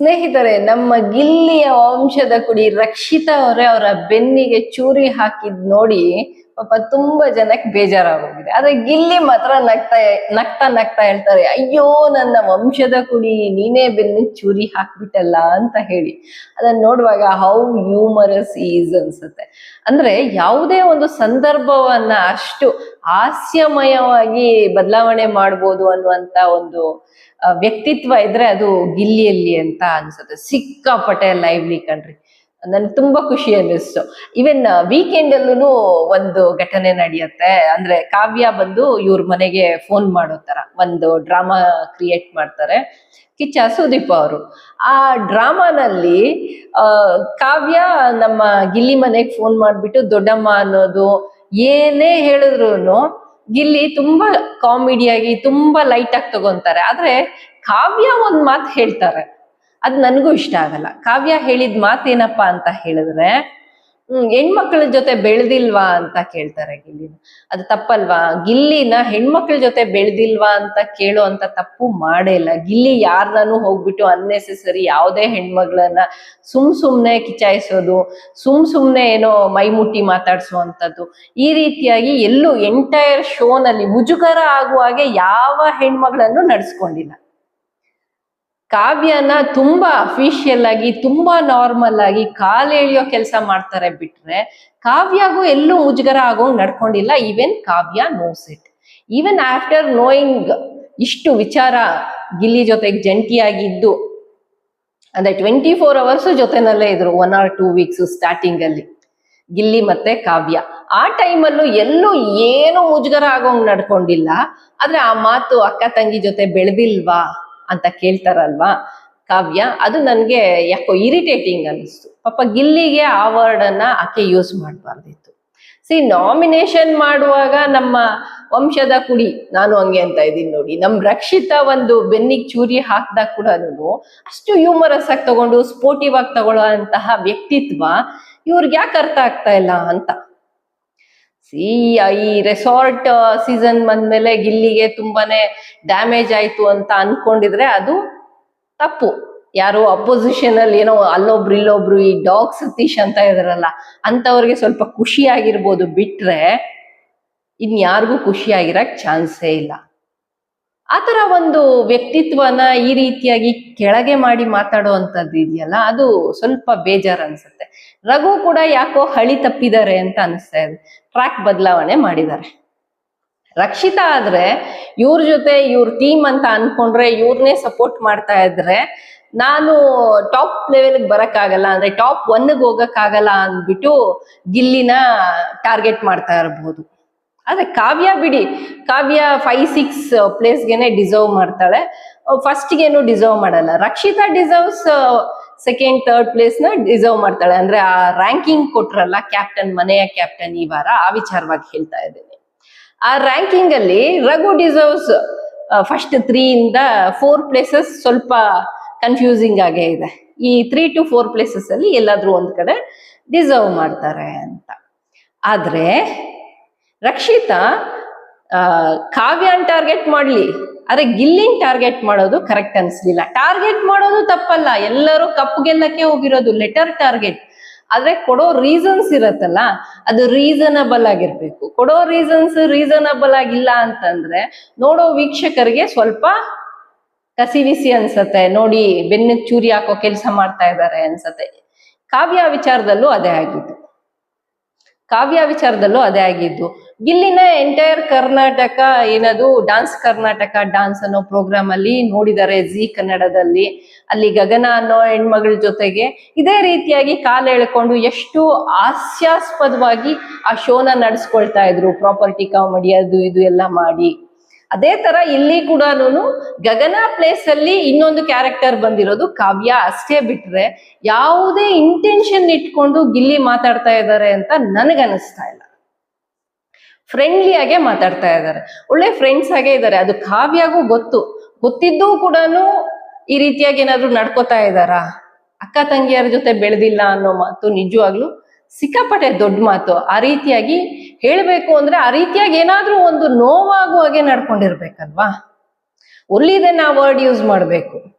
ಸ್ನೇಹಿತರೆ ನಮ್ಮ ಗಿಲ್ಲಿಯ ವಂಶದ ಕುಡಿ ರಕ್ಷಿತ ಅವರೇ ಅವರ ಬೆನ್ನಿಗೆ ಚೂರಿ ಹಾಕಿದ್ ನೋಡಿ ಪಾಪ ತುಂಬಾ ಜನಕ್ಕೆ ಬೇಜಾರಾಗೋಗಿದೆ. ಆದ್ರೆ ಗಿಲ್ಲಿ ಮಾತ್ರ ನಗ್ತಾ ನಗ್ತಾ ನಗ್ತಾ ಹೇಳ್ತಾರೆ, ಅಯ್ಯೋ, ನನ್ನ ವಂಶದ ಕುಡಿ, ನೀನೇ ಬೆನ್ನು ಚೂರಿ ಹಾಕ್ಬಿಟ್ಟಲ್ಲ ಅಂತ ಹೇಳಿ. ಅದನ್ನ ನೋಡುವಾಗ ಹೌ ಹ್ಯೂಮರಸ್ ಈಸ್ ಅನ್ಸುತ್ತೆ. ಅಂದ್ರೆ ಯಾವುದೇ ಒಂದು ಸಂದರ್ಭವನ್ನ ಅಷ್ಟು ಹಾಸ್ಯಮಯವಾಗಿ ಬದಲಾವಣೆ ಮಾಡ್ಬೋದು ಅನ್ನುವಂತ ಒಂದು ವ್ಯಕ್ತಿತ್ವ ಇದ್ರೆ ಅದು ಗಿಲ್ಲಿಯಲ್ಲಿ ಅಂತ ಅನ್ಸುತ್ತೆ. ಸಿಕ್ಕಾಪಟ್ಟೆ ಲೈವ್ಲಿ ಕಣ್ರಿ. ನನ್ಗೆ ತುಂಬಾ ಖುಷಿ ಅನ್ನಿಸ್ತು. ಈವನ್ ವೀಕೆಂಡ್ ಅಲ್ಲೂ ಒಂದು ಘಟನೆ ನಡೆಯುತ್ತೆ. ಅಂದ್ರೆ ಕಾವ್ಯ ಬಂದು ಇವ್ರ ಮನೆಗೆ ಫೋನ್ ಮಾಡೋ ತರ ಒಂದು ಡ್ರಾಮಾ ಕ್ರಿಯೇಟ್ ಮಾಡ್ತಾರೆ. ಕಿಚ್ಚ ಸುದೀಪ್ ಅವರು. ಆ ಡ್ರಾಮಾನಲ್ಲಿ ಕಾವ್ಯ ನಮ್ಮ ಗಿಲ್ಲಿ ಮನೆಗೆ ಫೋನ್ ಮಾಡ್ಬಿಟ್ಟು, ದೊಡ್ಡಮ್ಮ ಅನ್ನೋದು ಏನೇ ಹೇಳಿದ್ರು ಗಿಲ್ಲಿ ತುಂಬಾ ಕಾಮಿಡಿಯಾಗಿ ತುಂಬಾ ಲೈಟ್ ಆಗಿ ತಗೊಂತಾರೆ. ಆದ್ರೆ ಕಾವ್ಯ ಒಂದ್ ಮಾತು ಹೇಳ್ತಾರೆ. ಅದ್ ನನಗೂ ಇಷ್ಟ ಆಗಲ್ಲ. ಕಾವ್ಯ ಹೇಳಿದ ಮಾತೇನಪ್ಪ ಅಂತ ಹೇಳಿದ್ರೆ, ಹ್ಮ್, ಹೆಣ್ಮಕ್ಳ ಜೊತೆ ಬೆಳೆದಿಲ್ವಾ ಅಂತ ಕೇಳ್ತಾರೆ ಗಿಲ್ಲಿನ. ಅದು ತಪ್ಪಲ್ವಾ? ಗಿಲ್ಲಿನ ಹೆಣ್ಮಕ್ಳ ಜೊತೆ ಬೆಳೆದಿಲ್ವಾ ಅಂತ ಕೇಳೋ ಅಂತ ತಪ್ಪು ಮಾಡೇ ಇಲ್ಲ. ಗಿಲ್ಲಿ ಯಾರನ್ನೂ ಹೋಗ್ಬಿಟ್ಟು ಅನ್ನೆಸೆಸರಿ ಯಾವುದೇ ಹೆಣ್ಮಗಳನ್ನ ಸುಮ್ ಸುಮ್ನೆ ಕಿಚಾಯಿಸೋದು, ಸುಮ್ ಸುಮ್ನೆ ಏನೋ ಮೈಮುಟ್ಟಿ ಮಾತಾಡ್ಸೋವಂಥದ್ದು. ಈ ರೀತಿಯಾಗಿ ಎಲ್ಲೂ ಎಂಟೈರ್ ಶೋನಲ್ಲಿ ಮುಜುಗರ ಆಗುವಾಗೆ ಯಾವ ಹೆಣ್ಮಗಳನ್ನು ನಡೆಸ್ಕೊಂಡಿಲ್ಲ. ಕಾವ್ಯನ ತುಂಬಾ ಅಫಿಷಿಯಲ್ ಆಗಿ, ತುಂಬಾ ನಾರ್ಮಲ್ ಆಗಿ ಕಾಲೆಳೆಯೋ ಕೆಲಸ ಮಾಡ್ತಾರೆ ಬಿಟ್ರೆ ಕಾವ್ಯಗೂ ಎಲ್ಲೂ ಮುಜುಗರ ಆಗೋಂಗ್ ನಡ್ಕೊಂಡಿಲ್ಲ. Even Kavya knows it even after knowing ಇಷ್ಟು ವಿಚಾರ ಗಿಲ್ಲಿ ಜೊತೆಗೆ ಜಂಟಿಯಾಗಿದ್ದು, ಅಂದ್ರೆ ಟ್ವೆಂಟಿ ಫೋರ್ ಅವರ್ಸ್ ಜೊತೆನಲ್ಲೇ ಇದ್ರು one or two weeks starting ಅಲ್ಲಿ. ಗಿಲ್ಲಿ ಮತ್ತೆ ಕಾವ್ಯ. ಆ ಟೈಮಲ್ಲೂ ಎಲ್ಲೂ ಏನು ಮುಜುಗರ ಆಗೋಂಗ್ ನಡ್ಕೊಂಡಿಲ್ಲ. ಆದ್ರೆ ಆ ಮಾತು ಅಕ್ಕ ತಂಗಿ ಜೊತೆ ಬೆಳೆದಿಲ್ವಾ? ಅಂತ ಕೇಳ್ತಾರಲ್ವಾ? ಕಾವ್ಯ, ಅದು ನನ್ಗೆ ಯಾಕೋ ಇರಿಟೇಟಿಂಗ್ ಅನಿಸ್ತು ಪಾಪ ಗಿಲ್ಲಿಗೆ ಆ ವರ್ಡ್ ಅನ್ನ ಆಕೆ ಯೂಸ್ ಮಾಡಬಾರ್ದಿತ್ತು. ಸಿ ನಾಮಿನೇಷನ್ ಮಾಡುವಾಗ ನಮ್ಮ ವಂಶದ ಕುಡಿ, ನಾನು ಹಂಗೆ ಅಂತ ಇದ್ದೀನಿ ನೋಡಿ. ನಮ್ ರಕ್ಷಿತ ಒಂದು ಬೆನ್ನಿಗೆ ಚೂರಿ ಹಾಕಿದಾಗ ಕೂಡ ಅಷ್ಟು ಹ್ಯೂಮರಸ್ ಆಗಿ ತಗೊಂಡು ಸ್ಪೋರ್ಟಿವ್ ಆಗಿ ತಗೊಳ್ಳೋ ಅಂತಹ ವ್ಯಕ್ತಿತ್ವ ಇವ್ರಿಗೆ ಯಾಕೆ ಅರ್ಥ ಆಗ್ತಾ ಇಲ್ಲ ಅಂತ. ಸಿ ಈ ರೆಸಾರ್ಟ್ ಸೀಸನ್ ಬಂದ್ಮೇಲೆ ಗಿಲ್ಲಿಗೆ ತುಂಬಾನೇ ಡ್ಯಾಮೇಜ್ ಆಯ್ತು ಅಂತ ಅನ್ಕೊಂಡಿದ್ರೆ ಅದು ತಪ್ಪು. ಯಾರು ಅಪೋಸಿಷನ್ ಅಲ್ಲಿ ಏನೋ ಅಲ್ಲೊಬ್ರು ಇಲ್ಲೊಬ್ರು ಈ ಡಾಗ್ ಸತೀಶ್ ಅಂತ ಇದಾರಲ್ಲ, ಅಂತವ್ರಿಗೆ ಸ್ವಲ್ಪ ಖುಷಿ ಆಗಿರ್ಬೋದು ಬಿಟ್ರೆ ಇನ್ ಯಾರಿಗೂ ಖುಷಿ ಆಗಿರಕ್ ಚಾನ್ಸೇ ಇಲ್ಲ. ಆತರ ಒಂದು ವ್ಯಕ್ತಿತ್ವನ ಈ ರೀತಿಯಾಗಿ ಕೆಳಗೆ ಮಾಡಿ ಮಾತಾಡುವಂಥದ್ದು ಇದೆಯಲ್ಲ, ಅದು ಸ್ವಲ್ಪ ಬೇಜಾರ್ ಅನ್ಸುತ್ತೆ. ರಘು ಕೂಡ ಯಾಕೋ ಹಳಿ ತಪ್ಪಿದ್ದಾರೆ ಅಂತ ಅನಿಸ್ತಾ ಇದೆ. ಟ್ರ್ಯಾಕ್ ಬದಲಾವಣೆ ಮಾಡಿದ್ದಾರೆ. ರಕ್ಷಿತಾ ಆದ್ರೆ ಇವ್ರ ಜೊತೆ ಇವ್ರ ಟೀಮ್ ಅಂತ ಅನ್ಕೊಂಡ್ರೆ ಇವ್ರನ್ನೇ ಸಪೋರ್ಟ್ ಮಾಡ್ತಾ ಇದ್ರೆ ನಾನು ಟಾಪ್ ಲೆವೆಲ್ಗೆ ಬರಕ್ಕಾಗಲ್ಲ, ಅಂದ್ರೆ ಟಾಪ್ ಒನ್ಗೆ ಹೋಗಕ್ಕಾಗಲ್ಲ ಅಂದ್ಬಿಟ್ಟು ಗಿಲ್ಲಿನ ಟಾರ್ಗೆಟ್ ಮಾಡ್ತಾ ಇರಬಹುದು ಆದ್ರೆ ಕಾವ್ಯ ಬಿಡಿ, ಕಾವ್ಯ ಫೈವ್ ಸಿಕ್ಸ್ ಪ್ಲೇಸ್ಗೆನೆ ಡಿಸರ್ವ್ ಮಾಡ್ತಾಳೆ. ಫಸ್ಟ್ಗೇನು ಡಿಸರ್ವ್ ಮಾಡಲ್ಲ. ರಕ್ಷಿತಾ ಡಿಸರ್ವ್ಸ್ ಸೆಕೆಂಡ್ ಥರ್ಡ್ ಪ್ಲೇಸ್ನ ಡಿಸರ್ವ್ ಮಾಡ್ತಾಳೆ. ಅಂದ್ರೆ ಆ ರ್ಯಾಂಕಿಂಗ್ ಕೊಟ್ರಲ್ಲ ಕ್ಯಾಪ್ಟನ್ ಮನೆಯ ಕ್ಯಾಪ್ಟನ್ ಈ ವಾರ, ಆ ವಿಚಾರವಾಗಿ ಹೇಳ್ತಾ ಇದ್ದೀನಿ. ಆ ರ್ಯಾಂಕಿಂಗ್ ಅಲ್ಲಿ ರಘು ಡಿಸರ್ವ್ಸ್ ಫಸ್ಟ್ ತ್ರೀ ಇಂದ ಫೋರ್ ಪ್ಲೇಸಸ್ ಸ್ವಲ್ಪ ಕನ್ಫ್ಯೂಸಿಂಗ್ ಆಗೇ ಇದೆ. ಈ ತ್ರೀ ಟು ಫೋರ್ ಪ್ಲೇಸಸ್ ಅಲ್ಲಿ ಎಲ್ಲಾದ್ರೂ ಒಂದ್ ಕಡೆ ಡಿಸರ್ವ್ ಮಾಡ್ತಾರೆ ಅಂತ. ಆದ್ರೆ ರಕ್ಷಿತಾ ಕಾವ್ಯ ಕಾವ್ಯನ್ ಟಾರ್ಗೆಟ್ ಮಾಡ್ಲಿ, ಆದ್ರೆ ಗಿಲ್ಲಿನ್ ಟಾರ್ಗೆಟ್ ಮಾಡೋದು ಕರೆಕ್ಟ್ ಅನ್ಸ್ಲಿಲ್ಲ. ಟಾರ್ಗೆಟ್ ಮಾಡೋದು ತಪ್ಪಲ್ಲ, ಎಲ್ಲರೂ ಕಪ್ಪು ಗೆಲ್ಲಕ್ಕೆ ಹೋಗಿರೋದು ಲೆಟರ್ ಟಾರ್ಗೆಟ್ ಆದ್ರೆ ಕೊಡೋ ರೀಸನ್ಸ್ ಇರತ್ತಲ್ಲ, ಅದು ರೀಸನಬಲ್ ಆಗಿರ್ಬೇಕು. ಕೊಡೋ ರೀಸನ್ಸ್ ರೀಸನಬಲ್ ಆಗಿಲ್ಲ ಅಂತಂದ್ರೆ, ನೋಡೋ ವೀಕ್ಷಕರಿಗೆ ಸ್ವಲ್ಪ ಕಸಿವಿಸಿ ಅನ್ಸತ್ತೆ. ನೋಡಿ ಬೆನ್ನ ಚೂರಿ ಹಾಕೋ ಕೆಲಸ ಮಾಡ್ತಾ ಇದ್ದಾರೆ ಅನ್ಸತ್ತೆ. ಕಾವ್ಯ ವಿಚಾರದಲ್ಲೂ ಅದೇ ಆಗಿದ್ದು. ಕಾವ್ಯ ವಿಚಾರದಲ್ಲೂ ಅದೇ ಆಗಿದ್ದು. ಇಲ್ಲಿನ ಎಂಟೈರ್ ಕರ್ನಾಟಕ ಏನದು ಡಾನ್ಸ್ ಕರ್ನಾಟಕ ಡಾನ್ಸ್ ಅನ್ನೋ ಪ್ರೋಗ್ರಾಮ್ ಅಲ್ಲಿ ನೋಡಿದ್ದಾರೆ ಜಿ ಕನ್ನಡದಲ್ಲಿ. ಅಲ್ಲಿ ಗಗನ ಅನ್ನೋ ಹೆಣ್ಮಗಳ ಜೊತೆಗೆ ಇದೇ ರೀತಿಯಾಗಿ ಕಾಲ ಎಳ್ಕೊಂಡು ಎಷ್ಟು ಹಾಸ್ಯಾಸ್ಪದವಾಗಿ ಆ ಶೋನ ನಡೆಸ್ಕೊಳ್ತಾ ಇದ್ರು. ಪ್ರಾಪರ್ಟಿ ಕಾಮಿಡಿ ಅದು ಇದು ಎಲ್ಲ ಮಾಡಿ. ಅದೇ ತರ ಇಲ್ಲಿ ಕೂಡ ಗಗನ ಪ್ಲೇಸ್ ಅಲ್ಲಿ ಇನ್ನೊಂದು ಕ್ಯಾರೆಕ್ಟರ್ ಬಂದಿರೋದು ಕಾವ್ಯ. ಅಷ್ಟೇ ಬಿಟ್ರೆ ಯಾವುದೇ ಇಂಟೆನ್ಷನ್ ಇಟ್ಕೊಂಡು ಗಿಲ್ಲಿ ಮಾತಾಡ್ತಾ ಇದ್ದಾರೆ ಅಂತ ನನಗನ್ನಿಸ್ತಾ ಇಲ್ಲ. ಫ್ರೆಂಡ್ಲಿ ಆಗೇ ಮಾತಾಡ್ತಾ ಇದ್ದಾರೆ. ಒಳ್ಳೆ ಫ್ರೆಂಡ್ಸ್ ಆಗೇ ಇದ್ದಾರೆ. ಅದು ಕಾವ್ಯಾಗೂ ಗೊತ್ತು. ಗೊತ್ತಿದ್ದೂ ಕೂಡ ಈ ರೀತಿಯಾಗಿ ಏನಾದ್ರು ನಡ್ಕೋತಾ ಇದ್ದಾರಾ? ಅಕ್ಕ ತಂಗಿಯರ ಜೊತೆ ಬೆಳೆದಿಲ್ಲ ಅನ್ನೋ ಮಾತು ನಿಜವಾಗ್ಲೂ ಸಿಕ್ಕಾಪಟ್ಟೆ ದೊಡ್ಡ ಮಾತು. ಆ ರೀತಿಯಾಗಿ ಹೇಳಬೇಕು ಅಂದ್ರೆ ಆ ರೀತಿಯಾಗಿ ಏನಾದ್ರೂ ಒಂದು ನೋವಾಗುವ ಹಾಗೆ ನಡ್ಕೊಂಡಿರ್ಬೇಕಲ್ವಾ? ಒಲ್ಲಿದೆ ನಾ ವರ್ಡ್ ಯೂಸ್ ಮಾಡ್ಬೇಕು.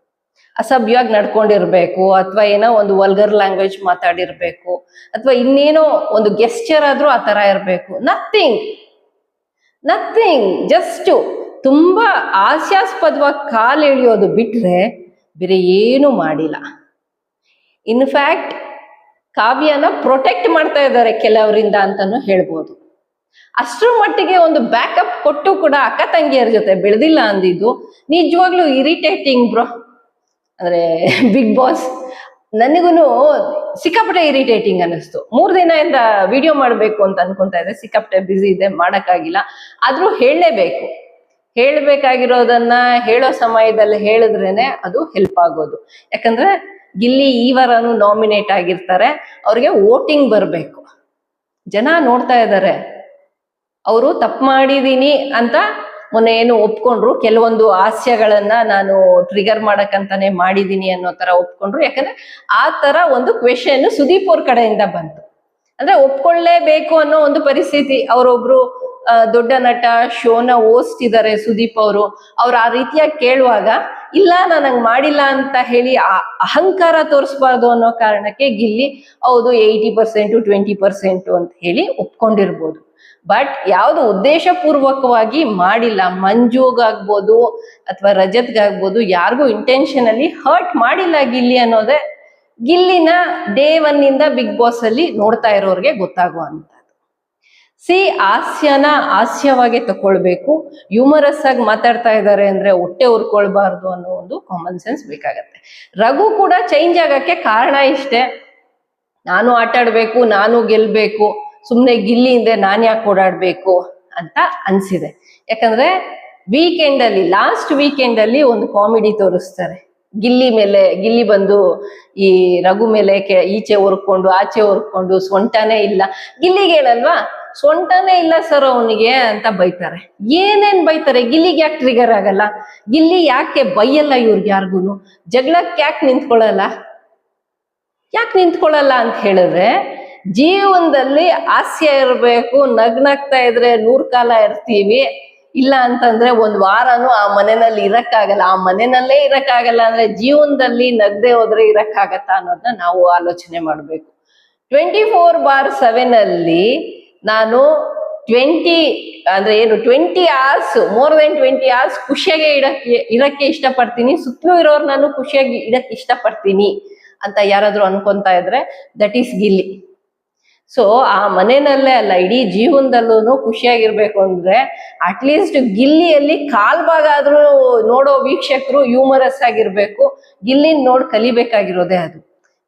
ಅಸಭ್ಯವಾಗಿ ನಡ್ಕೊಂಡಿರ್ಬೇಕು ಅಥವಾ ಏನೋ ಒಂದು ವಲ್ಗರ್ ಲ್ಯಾಂಗ್ವೇಜ್ ಮಾತಾಡಿರ್ಬೇಕು ಅಥವಾ ಇನ್ನೇನೋ ಒಂದು ಗೆಸ್ಚರ್ ಆದ್ರೂ ಆ ತರ ಇರಬೇಕು. ನಥಿಂಗ್ ನಥಿಂಗ್ ಜಸ್ಟ್ ತುಂಬಾ ಹಾಸ್ಯಾಸ್ಪದವಾಗಿ ಕಾಲು ಎಳಿಯೋದು ಬಿಟ್ರೆ ಬೇರೆ ಏನು ಮಾಡಿಲ್ಲ. ಇನ್ಫ್ಯಾಕ್ಟ್ ಕಾವ್ಯನ ಪ್ರೊಟೆಕ್ಟ್ ಮಾಡ್ತಾ ಇದ್ದಾರೆ ಕೆಲವರಿಂದ ಅಂತಾನು ಹೇಳ್ಬೋದು. ಅಷ್ಟರ ಮಟ್ಟಿಗೆ ಒಂದು ಬ್ಯಾಕಪ್ ಕೊಟ್ಟು ಕೂಡ ಅಕ್ಕ ತಂಗಿಯರ ಜೊತೆ ಬೆಳೆದಿಲ್ಲ ಅಂದಿದ್ದು ನಿಜವಾಗ್ಲೂ ಇರಿಟೇಟಿಂಗ್ ಬ್ರೋ ಅಂದ್ರೆ ಬಿಗ್ ಬಾಸ್ ನನಗೂ ಸಿಕ್ಕಾಪಟ್ಟೆ ಇರಿಟೇಟಿಂಗ್ ಅನ್ನಿಸ್ತು. ಮೂರು ದಿನದಿಂದ ವಿಡಿಯೋ ಮಾಡಬೇಕು ಅಂತ ಅನ್ಕೊಂತಾ ಇದ್ದೆ. ಸಿಕ್ಕಾಪಟ್ಟೆ ಬ್ಯುಸಿ ಇದೆ, ಮಾಡೋಕ್ಕಾಗಿಲ್ಲ. ಆದರೂ ಹೇಳಲೇಬೇಕು. ಹೇಳಬೇಕಾಗಿರೋದನ್ನ ಹೇಳೋ ಸಮಯದಲ್ಲಿ ಹೇಳಿದ್ರೇನೆ ಅದು ಹೆಲ್ಪ್ ಆಗೋದು. ಯಾಕಂದ್ರೆ ಗಿಲ್ಲಿ ಈ ವಾರನು ನಾಮಿನೇಟ್ ಆಗಿರ್ತಾರೆ. ಅವ್ರಿಗೆ ವೋಟಿಂಗ್ ಬರಬೇಕು. ಜನ ನೋಡ್ತಾ ಇದ್ದಾರೆ ಅವರು ತಪ್ಪು ಮಾಡಿದೀನಿ ಅಂತ ಮೊನ್ನೆ ಏನು ಒಪ್ಕೊಂಡ್ರು, ಕೆಲವೊಂದು ಹಾಸ್ಯಗಳನ್ನ ನಾನು ಟ್ರಿಗರ್ ಮಾಡಕ್ಕಂತಾನೆ ಮಾಡಿದೀನಿ ಅನ್ನೋ ತರ ಒಪ್ಕೊಂಡ್ರು. ಯಾಕಂದ್ರೆ ಆ ತರ ಒಂದು ಕ್ವೆಶನ್ ಸುದೀಪ್ ಅವ್ರ ಕಡೆಯಿಂದ ಬಂತು. ಅಂದ್ರೆ ಒಪ್ಕೊಳ್ಳೇಬೇಕು ಅನ್ನೋ ಒಂದು ಪರಿಸ್ಥಿತಿ. ಅವರೊಬ್ರು ದೊಡ್ಡ ನಟ, ಶೋನ ಓಸ್ಟ್ ಇದ್ದಾರೆ ಸುದೀಪ್ ಅವರು. ಅವ್ರು ಆ ರೀತಿಯಾಗಿ ಕೇಳುವಾಗ, ಇಲ್ಲ, ನಾನು ಹಂಗ್ ಮಾಡಿಲ್ಲ ಅಂತ ಹೇಳಿ ಅಹಂಕಾರ ತೋರಿಸ್ಬಾರ್ದು ಅನ್ನೋ ಕಾರಣಕ್ಕೆ ಗಿಲ್ಲಿ, ಹೌದು ಏಯ್ಟಿ ಪರ್ಸೆಂಟು ಟ್ವೆಂಟಿ ಪರ್ಸೆಂಟು ಅಂತ ಹೇಳಿ ಒಪ್ಕೊಂಡಿರ್ಬೋದು. ಬಟ್ ಯಾವುದು ಉದ್ದೇಶ ಪೂರ್ವಕವಾಗಿ ಮಾಡಿಲ್ಲ ಮಂಜುಗಾಗ್ಬೋದು ಅಥವಾ ರಜತ್ಗಾಗ್ಬೋದು ಯಾರಿಗೂ ಇಂಟೆನ್ಷನಲ್ಲಿ ಹರ್ಟ್ ಮಾಡಿಲ್ಲ ಗಿಲ್ಲಿ ಅನ್ನೋದೇ ಗಿಲ್ಲಿನ ಡೇ ಒನ್ ಇಂದ ಬಿಗ್ ಬಾಸ್ ಅಲ್ಲಿ ನೋಡ್ತಾ ಇರೋರಿಗೆ ಗೊತ್ತಾಗುವಂಥದ್ದು. ಸಿ ಹಾಸ್ಯನ ಹಾಸ್ಯವಾಗಿ ತಕೊಳ್ಬೇಕು ಹ್ಯೂಮರಸ್ ಆಗಿ ಮಾತಾಡ್ತಾ ಇದ್ದಾರೆ ಅಂದ್ರೆ ಹೊಟ್ಟೆ ಉರ್ಕೊಳ್ಬಾರ್ದು ಅನ್ನೋ ಒಂದು ಕಾಮನ್ ಸೆನ್ಸ್ ಬೇಕಾಗತ್ತೆ. ರಘು ಕೂಡ ಚೇಂಜ್ ಆಗಕ್ಕೆ ಕಾರಣ ಇಷ್ಟೇ. ನಾನು ಆಟಾಡ್ಬೇಕು, ನಾನು ಗೆಲ್ಬೇಕು ಸುಮ್ನೆ ಗಿಲ್ಲಿ ಹಿಂದೆ ನಾನ್ ಯಾಕೆ ಓಡಾಡ್ಬೇಕು ಅಂತ ಅನ್ಸಿದೆ. ಯಾಕಂದ್ರೆ ವೀಕೆಂಡ್ ಅಲ್ಲಿ ಲಾಸ್ಟ್ ವೀಕೆಂಡ್ ಅಲ್ಲಿ ಒಂದು ಕಾಮಿಡಿ ತೋರಿಸ್ತಾರೆ. ಗಿಲ್ಲಿ ಮೇಲೆ, ಗಿಲ್ಲಿ ಬಂದು ಈ ರಘು ಮೇಲೆ ಕೆ- ಈಚೆ ಹೊರ್ಕೊಂಡು ಆಚೆ ಹೊರ್ಕೊಂಡು ಸೊಂಟನೇ ಇಲ್ಲ. ಗಿಲ್ಲಿಗೆ ಹೇಳಲ್ವಾ ಸೊಂಟನೇ ಇಲ್ಲ ಸರ್ ಅವನಿಗೆ ಅಂತ ಬೈತಾರೆ. ಏನೇನ್ ಬೈತಾರೆ? ಗಿಲ್ಲಿಗೆ ಯಾಕೆ ಟ್ರಿಗರ್ ಆಗಲ್ಲ? ಗಿಲ್ಲಿ ಯಾಕೆ ಬೈಯಲ್ಲ ಇವ್ರಿಗೆ ಯಾರಿಗೂ ಜಗಳಕ್ಕೆ ಯಾಕೆ ನಿಂತ್ಕೊಳ್ಳಲ್ಲ ಯಾಕೆ ನಿಂತ್ಕೊಳ್ಳಲ್ಲ ಅಂತ ಹೇಳಿದ್ರೆ ಜೀವನದಲ್ಲಿ ಹಾಸ್ಯ ಇರಬೇಕು, ನಗ್ನಗ್ತಾ ಇದ್ರೆ ನೂರ್ ಕಾಲ ಇರ್ತೀವಿ. ಇಲ್ಲ ಅಂತಂದ್ರೆ ಒಂದ್ ವಾರನು ಆ ಮನೆಯಲ್ಲಿ ಇರಕ್ಕಾಗಲ್ಲ. ಆ ಮನೆಯಲ್ಲೇ ಇರಕ್ಕಾಗಲ್ಲ ಅಂದ್ರೆ ಜೀವನದಲ್ಲಿ ನಗ್ದೆ ಹೋದ್ರೆ ಇರಕ್ಕಾಗತ್ತಾ ಅನ್ನೋದನ್ನ ನಾವು ಆಲೋಚನೆ ಮಾಡ್ಬೇಕು. ಟ್ವೆಂಟಿ ಫೋರ್ ಬಾರ್ ಸೆವೆನ್ ಅಲ್ಲಿ ನಾನು ಟ್ವೆಂಟಿ ಅಂದ್ರೆ ಏನು twenty hours more than twenty hours ಖುಷಿಯಾಗಿ ಇಡಕ್ಕೆ, ಇರಕ್ಕೆ ಇಷ್ಟಪಡ್ತೀನಿ. ಸುತ್ತಲೂ ಇರೋರು ನಾನು ಖುಷಿಯಾಗಿ ಇಡಕ್ಕೆ ಇಷ್ಟಪಡ್ತೀನಿ ಅಂತ ಯಾರಾದ್ರೂ ಅನ್ಕೊಂತ ಇದ್ರೆ ದಟ್ ಈಸ್ ಗಿಲ್ಲಿ ಸೊ ಆ ಮನೆಯಲ್ಲೇ ಅಲ್ಲ, ಇಡೀ ಜೀವನದಲ್ಲೂ ಖುಷಿಯಾಗಿರ್ಬೇಕು ಅಂದ್ರೆ ಅಟ್ಲೀಸ್ಟ್ ಗಿಲ್ಲಿಯಲ್ಲಿ ಕಾಲ್ ಭಾಗ ಆದ್ರೂ ನೋಡೋ ವೀಕ್ಷಕರು ಹ್ಯೂಮರಸ್ ಆಗಿರ್ಬೇಕು. ಗಿಲ್ಲಿನ್ ನೋಡ್ ಕಲಿಬೇಕಾಗಿರೋದೇ ಅದು.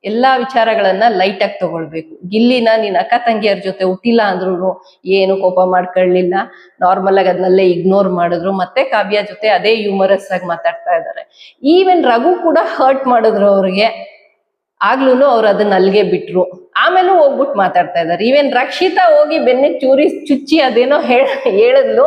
ಎಲ್ಲಾ ವಿಚಾರಗಳನ್ನ ಲೈಟ್ ಆಗಿ ತಗೊಳ್ಬೇಕು. ಗಿಲ್ಲಿನ ನೀನ್ ಅಕ್ಕ ತಂಗಿಯರ ಜೊತೆ ಹುಟ್ಟಿಲ್ಲ ಅಂದ್ರೂ ಏನು ಕೋಪ ಮಾಡ್ಕೊಳ್ಳಿಲ್ಲ ನಾರ್ಮಲ್ ಆಗಿ ಅದನ್ನಲ್ಲೇ ಇಗ್ನೋರ್ ಮಾಡಿದ್ರು. ಮತ್ತೆ ಕಾವ್ಯ ಜೊತೆ ಅದೇ ಹ್ಯೂಮರಸ್ ಆಗಿ ಮಾತಾಡ್ತಾ ಇದ್ದಾರೆ ಈವನ್ ರಘು ಕೂಡ ಹರ್ಟ್ ಮಾಡಿದ್ರು ಅವ್ರಿಗೆ. ಆಗ್ಲೂ ಅವ್ರು ಅದನ್ನ ಅಲ್ಲಿಗೆ ಬಿಟ್ರು. ಆಮೇಲೂ ಹೋಗ್ಬಿಟ್ಟು ಮಾತಾಡ್ತಾ ಇದ್ದಾರೆ ಈವನ್ ರಕ್ಷಿತಾ ಹೋಗಿ ಬೆನ್ನೆ ಚೂರಿ ಚುಚ್ಚಿ ಅದೇನೋ ಹೇಳ, ಹೇಳಿದ್ಲು.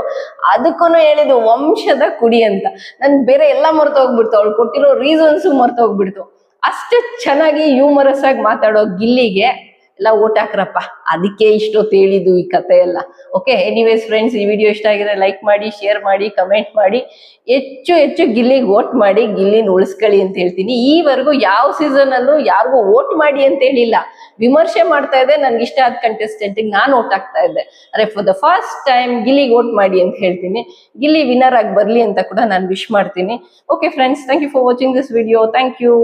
ಅದಕ್ಕೂ ಹೇಳಿದ್ದು ವಂಶದ ಕುಡಿ ಅಂತ. ನನ್ ಬೇರೆ ಎಲ್ಲ ಮರ್ತು ಹೋಗ್ಬಿಡ್ತು. ಅವ್ಳು ಕೊಟ್ಟಿರೋ ರೀಸನ್ಸ್ ಮರ್ತು ಹೋಗ್ಬಿಡ್ತು. ಅಷ್ಟು ಚೆನ್ನಾಗಿ ಹ್ಯೂಮರಸ್ ಆಗಿ ಮಾತಾಡೋ ಗಿಲ್ಲಿಗೆ ಎಲ್ಲ ಓಟ್ ಹಾಕ್ರಪ್ಪ. ಅದಕ್ಕೆ ಇಷ್ಟೊತ್ತು ಹೇಳಿದ್ದು ಈ ಕತೆ ಎಲ್ಲ ಓಕೆ ಎನಿವೇಸ್ ಫ್ರೆಂಡ್ಸ್ ಈ ವಿಡಿಯೋ ಇಷ್ಟ ಆಗಿದ್ರೆ ಲೈಕ್ ಮಾಡಿ ಶೇರ್ ಮಾಡಿ ಕಮೆಂಟ್ ಮಾಡಿ. ಹೆಚ್ಚು ಹೆಚ್ಚು ಗಿಲ್ಲಿಗೆ ವೋಟ್ ಮಾಡಿ, ಗಿಲ್ಲಿನ ಉಳಿಸ್ಕೊಳ್ಳಿ ಅಂತ ಹೇಳ್ತೀನಿ. ಈವರೆಗೂ ಯಾವ ಸೀಸನ್ ಅಲ್ಲೂ ಯಾರಿಗೂ ವೋಟ್ ಮಾಡಿ ಅಂತ ಹೇಳಿಲ್ಲ. ವಿಮರ್ಶೆ ಮಾಡ್ತಾ ಇದ್ದೆ, ನನ್ಗೆ ಇಷ್ಟ ಆದ ಕಂಟೆಸ್ಟೆಂಟ್ ನಾನು ವೋಟ್ ಹಾಕ್ತಾ ಇದ್ದೆ. ಅರೆ ಫಾರ್ ದ ಫಸ್ಟ್ ಟೈಮ್ ಗಿಲ್ಲಿಗೆ ವೋಟ್ ಮಾಡಿ ಅಂತ ಹೇಳ್ತೀನಿ. ಗಿಲ್ಲಿ ವಿನ್ನರ್ ಆಗಿ ಬರ್ಲಿ ಅಂತ ಕೂಡ ನಾನು ವಿಶ್ ಮಾಡ್ತೀನಿ. Okay friends thank you for watching this video thank you